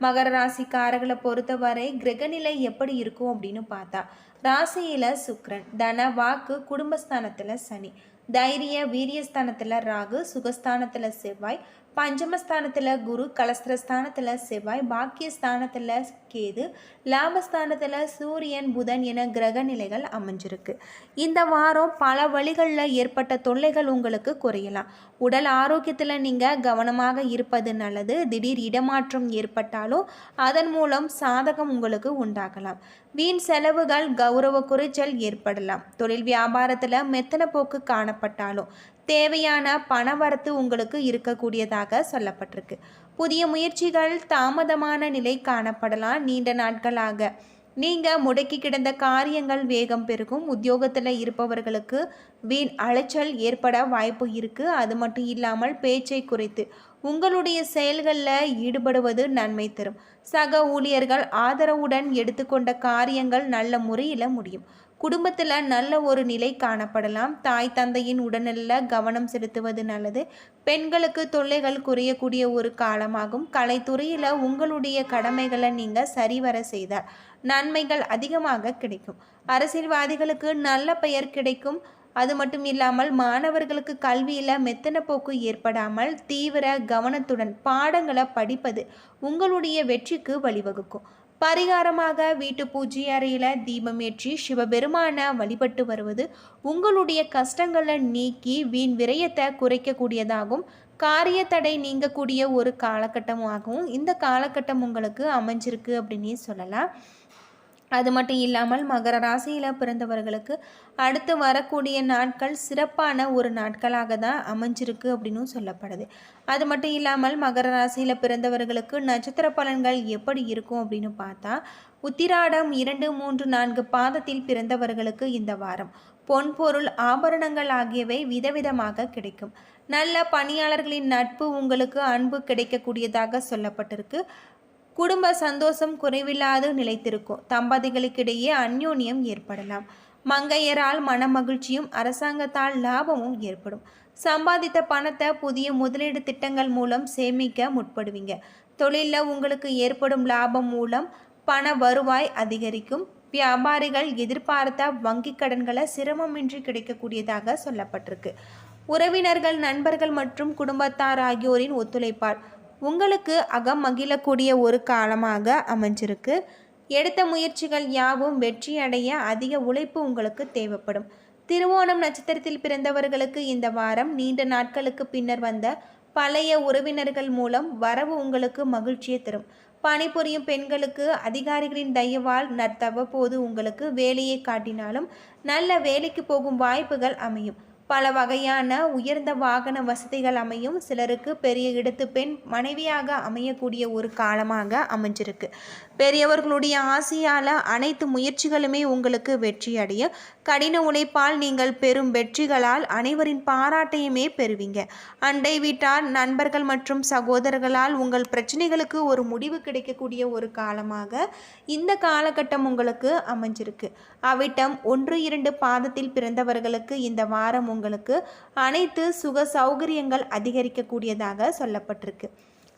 மகர ராசிக்காரர்களை பொறுத்தவரை கிரகநிலை எப்படி இருக்கும் அப்படின்னு பார்த்தா ராசியில் சுக்ரன் தன வாக்கு குடும்பஸ்தானத்தில் சனி தைரிய வீரியஸ்தானத்தில் ராகு சுகஸ்தானத்தில் செவ்வாய் பஞ்சமஸ்தானத்தில் குரு கலஸ்திரஸ்தானத்தில் செவ்வாய் பாக்கியஸ்தானத்தில் கேது லாபஸ்தானத்தில் சூரியன் புதன் என கிரக நிலைகள் அமைஞ்சிருக்கு. இந்த வாரம் பல வழிகளில் ஏற்பட்ட தொல்லைகள் உங்களுக்கு குறையலாம். உடல் ஆரோக்கியத்தில் நீங்கள் கவனமாக இருப்பது நல்லது. திடீர் இடமாற்றம் ஏற்பட்டாலும் அதன் மூலம் சாதகம் உங்களுக்கு உண்டாகலாம். வீண் செலவுகள் கௌரவ குறைச்சல் ஏற்படலாம். தொழில் வியாபாரத்தில் மெத்தன போக்கு காணப்பட்டாலும் தேவையான பணவரத்து உங்களுக்கு இருக்கக்கூடியதாக சொல்லப்பட்டிருக்கு. புதிய முயற்சிகள் தாமதமான நிலை காணப்படலாம். நீண்ட நாட்களாக நீங்கள் முடக்கி கிடந்த காரியங்கள் வேகம் பெருகும். உத்தியோகத்தில் இருப்பவர்களுக்கு வீண் அலைச்சல் ஏற்பட வாய்ப்பு இருக்குது அது மட்டும் இல்லாமல் பேச்சை குறைத்து உங்களுடைய செயல்களில் ஈடுபடுவது நன்மை தரும். சக ஊழியர்கள் ஆதரவுடன் எடுத்துக்கொண்ட காரியங்கள் நல்ல முறையில் முடியும். குடும்பத்தில் நல்ல ஒரு நிலை காணப்படலாம். தாய் தந்தையின் உடல்நல கவனம் செலுத்துவது நல்லது. பெண்களுக்கு தொல்லைகள் குறையக்கூடிய ஒரு காலமாகும். கலைத்துறையில் உங்களுடைய கடமைகளை நீங்கள் சரிவர செய்தால் நன்மைகள் அதிகமாக கிடைக்கும். அரசியல்வாதிகளுக்கு நல்ல பெயர் கிடைக்கும். அது மட்டும் இல்லாமல் மாணவர்களுக்கு கல்வியில் மெத்தன போக்கு ஏற்படாமல் தீவிர கவனத்துடன் பாடங்களை படிப்பது உங்களுடைய வெற்றிக்கு வழிவகுக்கும். பரிகாரமாக வீட்டு பூஜை அறையில் தீபம் ஏற்றி சிவபெருமான வழிபட்டு வருவது உங்களுடைய கஷ்டங்களை நீக்கி வீண் விரயத்தை குறைக்கக்கூடியதாகும். காரிய தடை நீங்கக்கூடிய ஒரு காலகட்டமாகவும் இந்த காலகட்டம் உங்களுக்கு அமைஞ்சிருக்கு அப்படின்னு சொல்லலாம். அது மட்டும் இல்லாமல் மகர ராசியில் பிறந்தவர்களுக்கு அடுத்து வரக்கூடிய நாட்கள் சிறப்பான ஒரு நாட்களாக தான் அமைஞ்சிருக்கு அப்படின்னு சொல்லப்படுது. அது மட்டும் இல்லாமல் மகர ராசியில் பிறந்தவர்களுக்கு நட்சத்திர பலன்கள் எப்படி இருக்கும் அப்படின்னு பார்த்தா உத்திராடம் இரண்டு மூன்று நான்கு பாதத்தில் பிறந்தவர்களுக்கு இந்த வாரம் பொன் பொருள் ஆபரணங்கள் ஆகியவை விதவிதமாக கிடைக்கும். நல்ல பணியாளர்களின் நட்பு உங்களுக்கு அன்பு கிடைக்கக்கூடியதாக சொல்லப்பட்டிருக்கு. குடும்ப சந்தோஷம் குறைவில்லாது நிலைத்திருக்கும். தம்பதிகளுக்கிடையே அந்யோன்யம் ஏற்படலாம். மங்கையரால் மனமகிழ்ச்சியும் அரசாங்கத்தால் லாபமும் ஏற்படும். சம்பாதித்த பணத்தை புதிய முதலீடு திட்டங்கள் மூலம் சேமிக்க முற்படுவீங்க. தொழிலில் உங்களுக்கு ஏற்படும் லாபம் மூலம் பண வருவாய் அதிகரிக்கும். வியாபாரிகள் எதிர்பார்த்த வங்கி கடன்களை சிரமமின்றி கிடைக்கக்கூடியதாக சொல்லப்பட்டிருக்கு. உறவினர்கள் நண்பர்கள் மற்றும் குடும்பத்தார் ஆகியோரின் ஒத்துழைப்பார் உங்களுக்கு அகம் மகிழக்கூடிய ஒரு காலமாக அமைஞ்சிருக்கு. எடுத்த முயற்சிகள் யாவும் வெற்றி அடைய அதிக உழைப்பு உங்களுக்கு தேவைப்படும். திருவோணம் நட்சத்திரத்தில் பிறந்தவர்களுக்கு இந்த வாரம் நீண்ட நாட்களுக்கு பின்னர் வந்த பழைய உறவினர்கள் மூலம் வரவு உங்களுக்கு மகிழ்ச்சியை தரும். பணிபுரியும் பெண்களுக்கு அதிகாரிகளின் தயவால் நர்த்தவ போது உங்களுக்கு வேலையை காட்டினாலும் நல்ல வேலைக்கு போகும் வாய்ப்புகள் அமையும். பல வகையான உயர்ந்த வாகன வசதிகள் அமையும். சிலருக்கு பெரிய இடத்து பெண் மனைவியாக அமையக்கூடிய ஒரு காலமாக அமைஞ்சிருக்கு. பெரியவர்களுடைய ஆசையால் அனைத்து முயற்சிகளுமே உங்களுக்கு வெற்றி அடைய கடின உழைப்பால் நீங்கள் பெறும் வெற்றிகளால் அனைவரின் பாராட்டையுமே பெறுவீங்க. அண்டை வீட்டார் நண்பர்கள் மற்றும் சகோதரர்களால் உங்கள் பிரச்சனைகளுக்கு ஒரு முடிவு கிடைக்கக்கூடிய ஒரு காலமாக இந்த காலகட்டம் உங்களுக்கு அமைஞ்சிருக்கு. அவிட்டம் ஒன்று இரண்டு பாதத்தில் பிறந்தவர்களுக்கு இந்த வாரம் உங்களுக்கு அனைத்து சுக சௌகரியங்கள் அதிகரிக்கக்கூடியதாக சொல்லப்பட்டிருக்கு.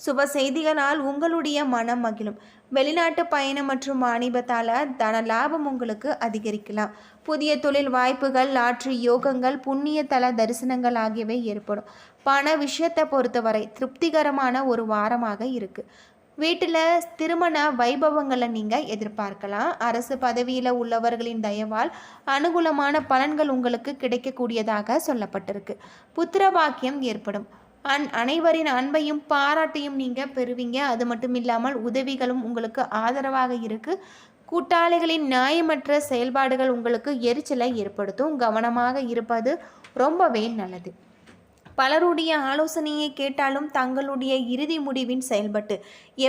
சுப செய்திகளால் உங்களுடைய மனம் மகிழும். வெளிநாட்டு பயணம் மற்றும் வாணிபத்தால் தன லாபம் உங்களுக்கு அதிகரிக்கலாம். புதிய தொழில் வாய்ப்புகள் லாட்ரி யோகங்கள் புண்ணிய தல தரிசனங்கள் ஆகியவை ஏற்படும். பண விஷயத்தை பொறுத்தவரை திருப்திகரமான ஒரு வாரமாக இருக்குது வீட்டில் திருமண வைபவங்களை நீங்கள் எதிர்பார்க்கலாம். அரசு பதவியில் உள்ளவர்களின் தயவால் அனுகூலமான பலன்கள் உங்களுக்கு கிடைக்கக்கூடியதாக சொல்லப்பட்டிருக்கு. புத்திர பாக்கியம் ஏற்படும். அன் அனைவரின் அன்பையும் பாராட்டையும் நீங்கள் பெறுவீங்க. அது மட்டும் இல்லாமல் உதவிகளும் உங்களுக்கு ஆதரவாக இருக்குது கூட்டாளிகளின் நியாயமற்ற செயல்பாடுகள் உங்களுக்கு எரிச்சலை ஏற்படுத்தும். கவனமாக இருப்பது ரொம்பவே நல்லது. பலருடைய ஆலோசனையை கேட்டாலும் தங்களுடைய இறுதி முடிவின் செயல்பட்டு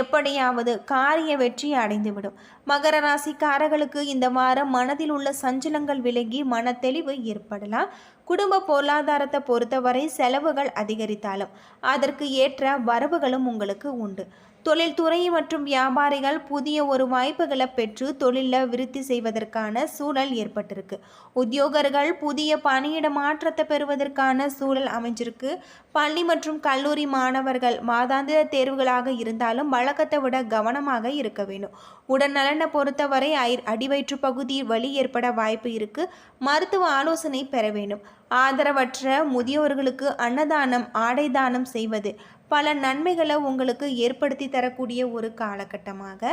எப்படியாவது காரிய வெற்றி அடைந்துவிடும். மகர ராசிக்காரர்களுக்கு இந்த வாரம் மனதில் உள்ள சஞ்சலங்கள் விலகி மனத்தெளிவு ஏற்படலாம். குடும்ப பொருளாதாரத்தை பொறுத்தவரை செலவுகள் அதிகரித்தாலும் அதற்கு ஏற்ற வரவுகளும் உங்களுக்கு உண்டு. தொழில்துறை மற்றும் வியாபாரிகள் புதிய ஒரு வாய்ப்புகளை பெற்று தொழிலில் விருத்தி செய்வதற்கான சூழல் ஏற்பட்டிருக்கு. உத்தியோகர்கள் புதிய பணியிட மாற்றத்தை பெறுவதற்கான சூழல் அமைஞ்சிருக்கு. பள்ளி மற்றும் கல்லூரி மாணவர்கள் மாதாந்திர தேர்வுகளாக இருந்தாலும் வழக்கத்தை விட கவனமாக இருக்க வேண்டும். உடல்நலன் நலனை பொறுத்தவரை அடிவயிற்று பகுதியில் வலி ஏற்பட வாய்ப்பு இருக்கு. மருத்துவ ஆலோசனை பெற வேண்டும். ஆதரவற்ற முதியோர்களுக்கு அன்னதானம் ஆடை தானம் செய்வது பல நன்மைகளை உங்களுக்கு ஏற்படுத்தி தரக்கூடிய ஒரு காலகட்டமாக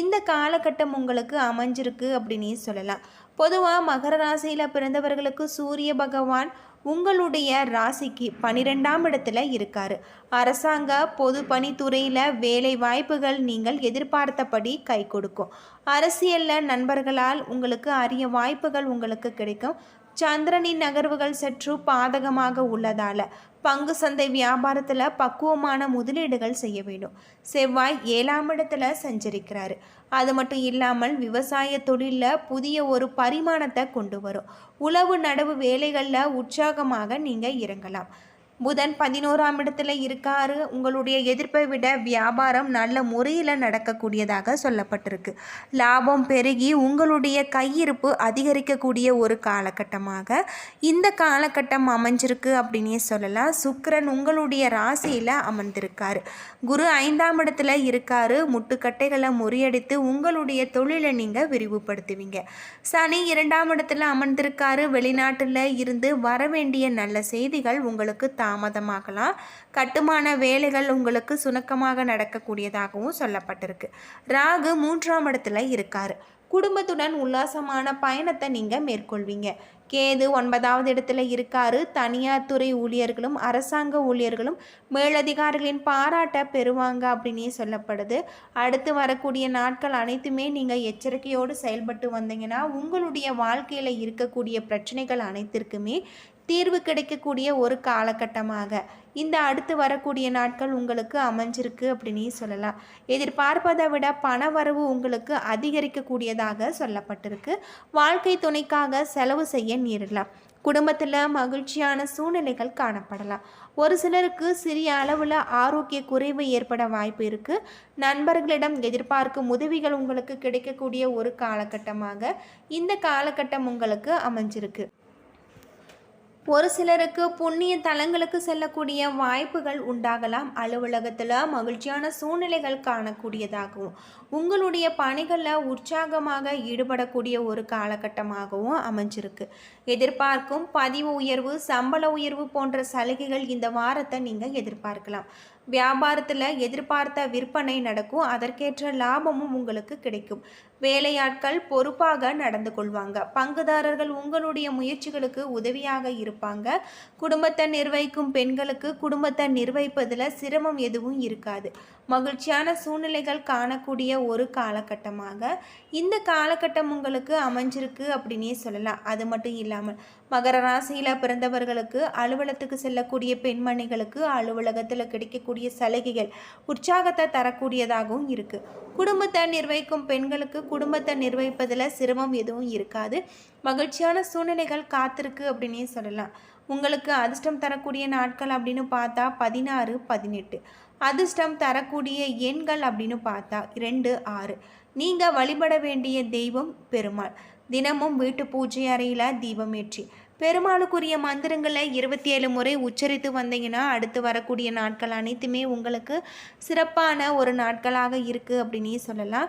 இந்த காலகட்டம் உங்களுக்கு அமைஞ்சிருக்கு அப்படின்னே சொல்லலாம். பொதுவாக மகர ராசியில் பிறந்தவர்களுக்கு சூரிய பகவான் உங்களுடைய ராசிக்கு பனிரெண்டாம் இடத்துல இருக்கார். அரசாங்க பொது பணித்துறையில் வேலை வாய்ப்புகள் நீங்கள் எதிர்பார்த்தபடி கை கொடுக்கும். அரசியலில் நண்பர்களால் உங்களுக்கு அரிய வாய்ப்புகள் உங்களுக்கு கிடைக்கும். சந்திரனின் நகர்வுகள் சற்று பாதகமாக உள்ளதால் பங்கு சந்தை வியாபாரத்தில் பக்குவமான முதலீடுகள் செய்ய வேண்டும். செவ்வாய் ஏழாம் இடத்துல சஞ்சரிக்கிறாரு. அது மட்டும் இல்லாமல் விவசாய தொழிலில் புதிய ஒரு பரிமாணத்தை கொண்டு வரும். உழவு நடவு வேலைகளில் உற்சாகமாக நீங்கள் இறங்கலாம். புதன் பதினோராம் இடத்துல இருக்காரு. உங்களுடைய எதிர்ப்பை விட வியாபாரம் நல்ல முறையில் நடக்கக்கூடியதாக சொல்லப்பட்டிருக்கு. லாபம் பெருகி உங்களுடைய கையிருப்பு அதிகரிக்கக்கூடிய ஒரு காலகட்டமாக இந்த காலகட்டம் அமைஞ்சிருக்கு அப்படின்னே சொல்லலாம். சுக்கரன் உங்களுடைய ராசியில் அமர்ந்திருக்காரு. குரு ஐந்தாம் இடத்துல இருக்காரு. முட்டுக்கட்டைகளை முறியடித்து உங்களுடைய தொழிலை நீங்கள் விரிவுபடுத்துவீங்க. சனி இரண்டாம் இடத்துல அமர்ந்திருக்காரு. வெளிநாட்டில் இருந்து வர வேண்டிய நல்ல செய்திகள் உங்களுக்கு தாமதமாகலாம். கட்டுமான வேலைகள் உங்களுக்கு சுணக்கமாக நடக்கக்கூடியதாகவும் சொல்லப்பட்டிருக்கு. ராகு மூன்றாம் இடத்துல இருக்கார். குடும்பத்துடன் உல்லாசமான பயணத்தை நீங்கள் மேற்கொள்வீங்க. கேது ஒன்பதாவது இடத்துல இருக்காரு. தனியார் துறை ஊழியர்களும் அரசாங்க ஊழியர்களும் மேலதிகாரிகளின் பாராட்ட பெறுவாங்க அப்படின்னே சொல்லப்படுது. அடுத்து வரக்கூடிய நாட்கள் அனைத்துமே நீங்கள் எச்சரிக்கையோடு செயல்பட்டு வந்தீங்கன்னா உங்களுடைய வாழ்க்கையில் இருக்கக்கூடிய பிரச்சனைகள் அனைத்திற்குமே தீர்வு கிடைக்கக்கூடிய ஒரு காலகட்டமாக. இந்த அடுத்து வரக்கூடிய நாட்கள் உங்களுக்கு அமைஞ்சிருக்கு அப்படின்னு சொல்லலாம். எதிர்பார்ப்பதை விட பண வரவு உங்களுக்கு அதிகரிக்கக்கூடியதாக சொல்லப்பட்டிருக்கு. வாழ்க்கை துணைக்காக செலவு செய்ய நேரிடலாம். குடும்பத்தில் மகிழ்ச்சியான சூழ்நிலைகள் காணப்படலாம். ஒரு சிலருக்கு சிறிய அளவில் ஆரோக்கிய குறைவு ஏற்பட வாய்ப்பு இருக்குது நண்பர்களிடம் எதிர்பார்க்கும் உதவிகள் உங்களுக்கு கிடைக்கக்கூடிய ஒரு காலகட்டமாக இந்த காலகட்டம் உங்களுக்கு அமைஞ்சிருக்கு. ஒரு சிலருக்கு புண்ணிய தலங்களுக்கு செல்லக்கூடிய வாய்ப்புகள் உண்டாகலாம். அலுவலகத்தில் மகிழ்ச்சியான சூழ்நிலைகள் காணக்கூடியதாகவும் உங்களுடைய பணிகளில் உற்சாகமாக ஈடுபடக்கூடிய ஒரு காலகட்டமாகவும் அமைஞ்சிருக்கு. எதிர்பார்க்கும் பதிவு உயர்வு சம்பள உயர்வு போன்ற சலுகைகள் இந்த வாரத்தை நீங்கள் எதிர்பார்க்கலாம். வியாபாரத்தில் எதிர்பார்த்த விற்பனை நடக்கும். அதற்கேற்ற லாபமும் உங்களுக்கு கிடைக்கும். வேலையாட்கள் பொறுப்பாக நடந்து கொள்வாங்க. பங்குதாரர்கள் உங்களுடைய முயற்சிகளுக்கு உதவியாக இருப்பாங்க. குடும்பத்தை நிர்வகிக்கும் பெண்களுக்கு குடும்பத்தை நிர்வகிப்பதில் சிரமம் எதுவும் இருக்காது. மகிழ்ச்சியான சூழ்நிலைகள் காணக்கூடிய ஒரு காலகட்டமாக. இந்த காலகட்டம் உங்களுக்கு அமைஞ்சிருக்கு அப்படின்னே சொல்லலாம். அது மட்டும் இல்லாமல் மகர ராசியில் பிறந்தவர்களுக்கு அலுவலகத்துக்கு செல்லக்கூடிய பெண்மணிகளுக்கு அலுவலகத்தில் கிடைக்கக்கூடிய சலுகைகள் உற்சாகத்தை தரக்கூடியதாகவும் இருக்குது குடும்பத்தை நிர்வகிக்கும் பெண்களுக்கு குடும்பத்தை நிர்வகிப்பதில் சிரமம் எதுவும் இருக்காது. மகிழ்ச்சியான சூழ்நிலைகள் காத்திருக்கு அப்படின்னே சொல்லலாம். உங்களுக்கு அதிர்ஷ்டம் தரக்கூடிய நாட்கள் அப்படின்னு பார்த்தா பதினாறு பதினெட்டு. அதிர்ஷ்டம் தரக்கூடிய எண்கள் அப்படின்னு பார்த்தா ரெண்டு ஆறு. நீங்கள் வழிபட வேண்டிய தெய்வம் பெருமாள். தினமும் வீட்டு பூஜை அறையில் தீபம் ஏற்றி. பெருமாளுக்குரிய மந்திரங்களை இருபத்தி ஏழு முறை உச்சரித்து வந்தீங்கன்னா அடுத்து வரக்கூடிய நாட்கள் அனைத்துமே உங்களுக்கு சிறப்பான ஒரு நாட்களாக இருக்குது அப்படின்னே சொல்லலாம்.